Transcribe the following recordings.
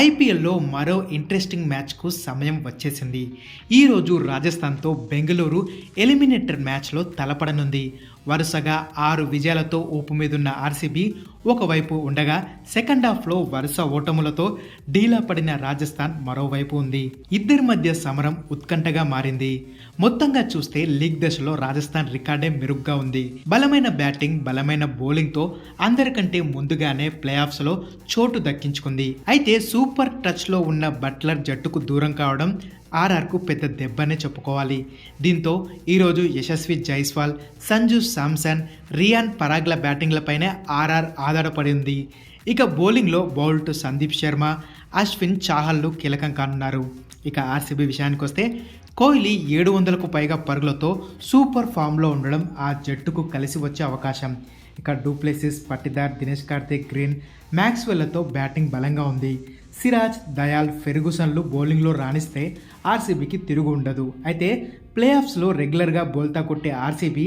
ఐపీఎల్లో మరో ఇంట్రెస్టింగ్ మ్యాచ్కు సమయం వచ్చేసింది. ఈరోజు రాజస్థాన్తో బెంగళూరు ఎలిమినేటర్ మ్యాచ్లో తలపడనుంది. వరుసగా ఆరు విజయాలతో ఊపు మీదున్న ఆర్సీబీ ఒకవైపు ఉండగా సెకండ్ హాఫ్లో వరుస ఓటములతో డీలా పడిన రాజస్థాన్ మరోవైపు ఉంది. ఇద్దరి మధ్య సమరం ఉత్కంఠగా మారింది. మొత్తంగా చూస్తే లీగ్ దశలో రాజస్థాన్ రికార్డే మెరుగ్గా ఉంది. బలమైన బ్యాటింగ్ బలమైన బౌలింగ్తో అందరికంటే ముందుగానే ప్లే ఆఫ్స్లో చోటు దక్కించుకుంది. అయితే సూపర్ టచ్లో ఉన్న బట్లర్ జట్టుకు దూరం కావడం ఆర్ఆర్కు పెద్ద దెబ్బనే చెప్పుకోవాలి. దీంతో ఈరోజు యశస్వి జైస్వాల్ సంజు శాంసన్ రియాన్ పరాగ్ల బ్యాటింగ్లపైనే ఆర్ఆర్ ఆధారపడి ఉంది ఇక బౌలింగ్లో బౌల్ట్ సందీప్ శర్మ అశ్విన్ చాహల్లు కీలకం కానున్నారు. ఇక ఆర్సీబీ విషయానికి వస్తే కోహ్లీ ఏడు వందలకు పైగా పరుగులతో సూపర్ ఫామ్లో ఉండడం ఆ జట్టుకు కలిసి వచ్చే అవకాశం. ఇక du Plessis Patidar Dinesh Karthik Green మ్యాక్స్వెల్లతో batting బలంగా ఉంది. సిరాజ్ దయాల్ ఫెర్గుసన్లు బౌలింగ్లో రాణిస్తే ఆర్సీబీకి తిరుగు ఉండదు. అయితే ప్లే ఆఫ్స్లో రెగ్యులర్గా బోల్తా కొట్టే ఆర్సీబీ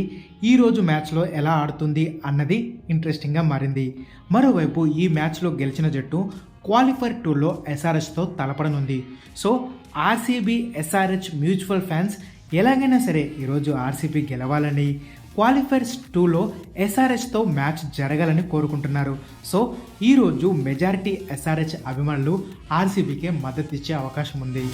ఈరోజు మ్యాచ్లో ఎలా ఆడుతుంది అన్నది ఇంట్రెస్టింగ్గా మారింది. మరోవైపు ఈ మ్యాచ్లో గెలిచిన జట్టు క్వాలిఫైర్ టూర్లో ఎస్ఆర్హెచ్తో తలపడనుంది. So RCB SRH mutual fans ఎలాగైనా సరే ఈరోజు ఆర్సీబీ గెలవాలని క్వాలిఫైర్స్ టూలో ఎస్ఆర్హెచ్తో మ్యాచ్ జరగాలని కోరుకుంటున్నారు సో ఈరోజు మెజారిటీ ఎస్ఆర్హెచ్ అభిమానులు ఆర్సీబీకే మద్దతిచ్చే అవకాశం ఉంది